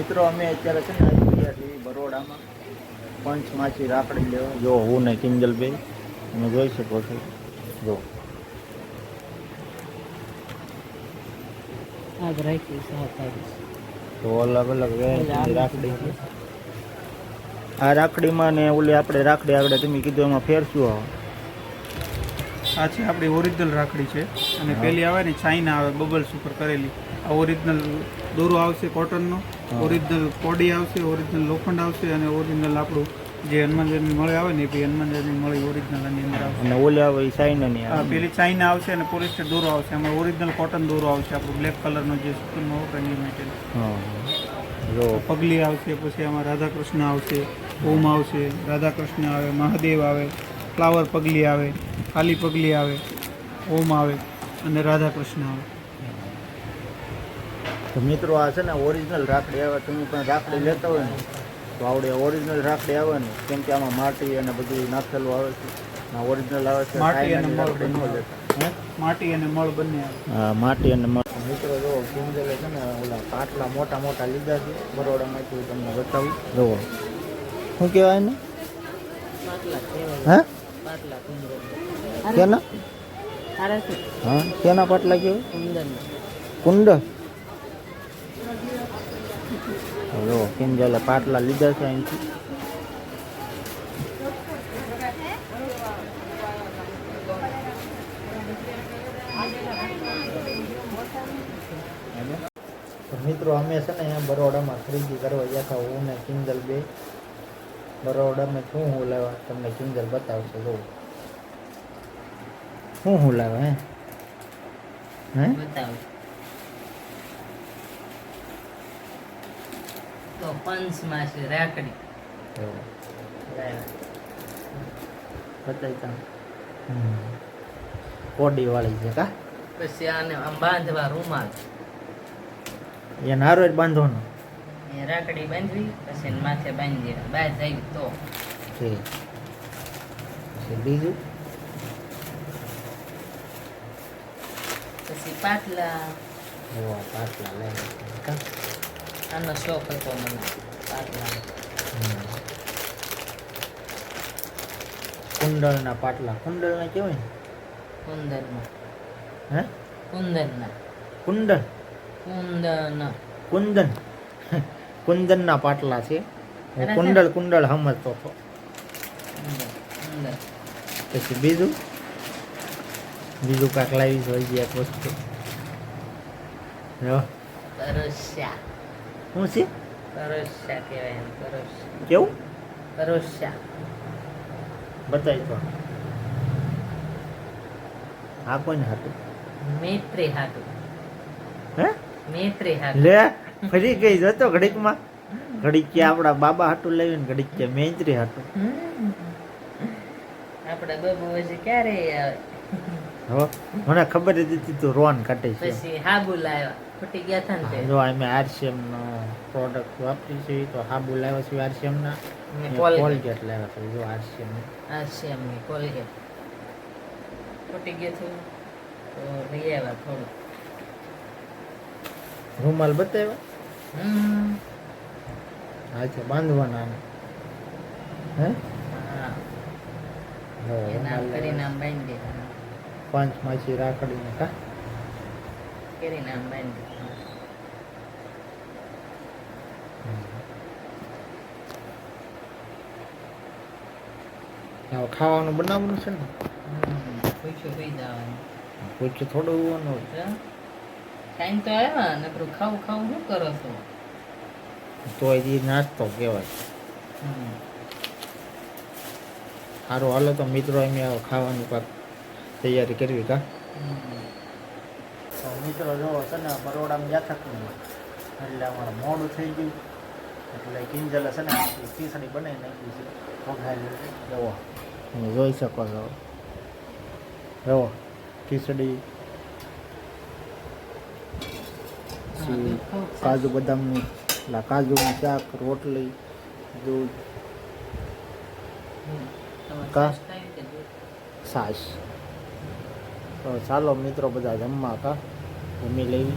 મિત્રો અમે અત્યારે છે ને આવી ગયા છીએ બરોડામાં. પંચમાછી રાખડી લેવા. જો હું ને કિંજલભાઈ તમે જોઈ શકો છો. જો. તો અલગ અલગ રાખડી છે. આ રાખડીમાં ને ઓલી આપણે રાખડી આગળ તમે કીધું એમાં ફેર શું આવે. આ છે આપણી ઓરિજિનલ રાખડી છે. અને પેલી આવે ને ચાઇના આવે બબલ્સ ઉપર કરેલી. આ ઓરિજિનલ દોરો આવશે કોટનનો. ઓરિજિનલ કોડી આવશે ઓરિજિનલ લોખંડ આવશે અને ઓરિજિનલ આપણું જે હનુમાનજીની મળે આવે ને એ હનુમાનજીની મળી ઓરિજિનલ આની અંદર આવશે. અને ઓલી આવે એ ચાઇનાની આ આવે. પેલી ચાઇના આવશે અને પોલિસ્ટર દોરો આવશે. આમાં ઓરિજિનલ કોટન દોરો આવશે આપણું બ્લેક કલરનો જે વપરાય એ મેટેરિયલ હા. પગલી આવશે પછી આમાં રાધાકૃષ્ણ આવશે ઓમ આવશે રાધાકૃષ્ણ આવે મહાદેવ આવે ફ્લાવર પગલી આવે ખાલી પગલી આવે ઓમ આવે અને રાધાકૃષ્ણ આવે. તો મિત્રો આ છે ને ઓરિજિનલ રાખડી આવે તમે પણ રાખડી લેતા હોય ને તો આવડે ઓરિજિનલ રાખડી આવે ને કેમ કે આમાં માટી અને બધું નાખેલું આવે છે. ઓરિજિનલ આવે છે માટી અને મળ ન લેતા. માટી અને મળ બંને આવે. હા માટી અને મળ. મિત્રો જો કિંજલે છે ને ઓલા પાટલા મોટા મોટા લીધા છે બરોડામાંથી તમને બતાવું. જુઓ શું કહેવાય ને હે? પાટલા. કેના? હા કેના પાટલા કેવું કુંડ કુંડ જો કિંજલે પાટલા લીધા છે અહીંથી તો મિત્રો અમે છે ને અહીંયા બરોડામાં ખરીદી કરવા ગયા હતા હું ને કિંજલ બે બરોડામાં શું હું લાવ્યા તમને કિંજલ બતાવશે જો શું હું લાવ્યા હે હે બતાવો તો પંચમાં છે રાખડી બતાવી કોડી વાળી છે કા? પછી આને આમ બાંધવા રૂમાલ. એ નારો જ બાંધવાનો. એ રાખડી બાંધવી પછી એને માથે બાંધી બહાર જાય તો બીજું? પછી પાટલા. પાટલા કા? આનો શોખ હતો મને પાટલા. કુંડળના પાટલા કુંડળના કેવાય ને કુંદરના હે કુંદરના કુંડળ કુંદન કુંદન કુંદનના પાટલા છે. કુંડળ કુંડળ સમજતો હતો પછી બીજું? બીજું કાંક લાવી છે એક વસ્તુ. જો પરોસ્યા શું છે? પરોસ્યા કહેવાય એમ પરોસ્યા કેવું? પરોસ્યા બતાવી તો. આ કોઈને હતું મૈત્રી હતું હે? મૈત્રી હતું લે ફરી ગઈ જતો ઘડીકમાં. ઘડીક કે આપણા બાબા હાટું લઈને ને ઘડીક કે મૈત્રી હાટું. આપડા બાબુ હજી ક્યારે આવે મને ખબર જ હતી તું રોન કાઢે છે. પછી હાબુ લાવ્યા. ફૂટી ગયા હતા ને જો અમે આરસીએમ નો પ્રોડક્ટ વાપરી છે તો હાબુ લાવ્યા છે આરસીએમ ના? ને કોલગેટ લાવ્યા છે જો આરસીએમ આ છે એમની કોલગેટ ફૂટી ગયા છે તો લઈ આવ્યા થોડું. રૂમાલ બતાવ્યા? હા છે બાંધવાના હે? હા. એના કરીને નામ રૂમાલ કરી નામ બાંધી દીધા પાંચ માછી રાખડીને કા? કરી નામ હવે ખાવાનું બનાવવાનું છે ને? પૂછ્યું સુઈ જવાનું. પૂછ્યું થોડું હોવાનું ટાઈમ તો આવ્યા નકરું ખાવું ખાવું શું કરો છો? તો એ નાસ્તો કહેવાય. સારું હાલો તો મિત્રો અમે ખાવાનું ખાવાની પાક તૈયારી કરવી કા? મિત્રો જો છે ને બરોડામાં હતા એટલે અમારે મોડું થઈ ગયું. એટલે કિંજલ છે ને ખીચડી બનાવી નાખી છે. વઘારેલી. જુઓ તમે જોઈ શકો છો. જવો. ખીચડી. પછી કાજુ બદામનું એટલે કાજુનું શાક રોટલી દૂધ. કાશ છાશ તો ચાલો મિત્રો બધા જમવા કા. જમી લેવી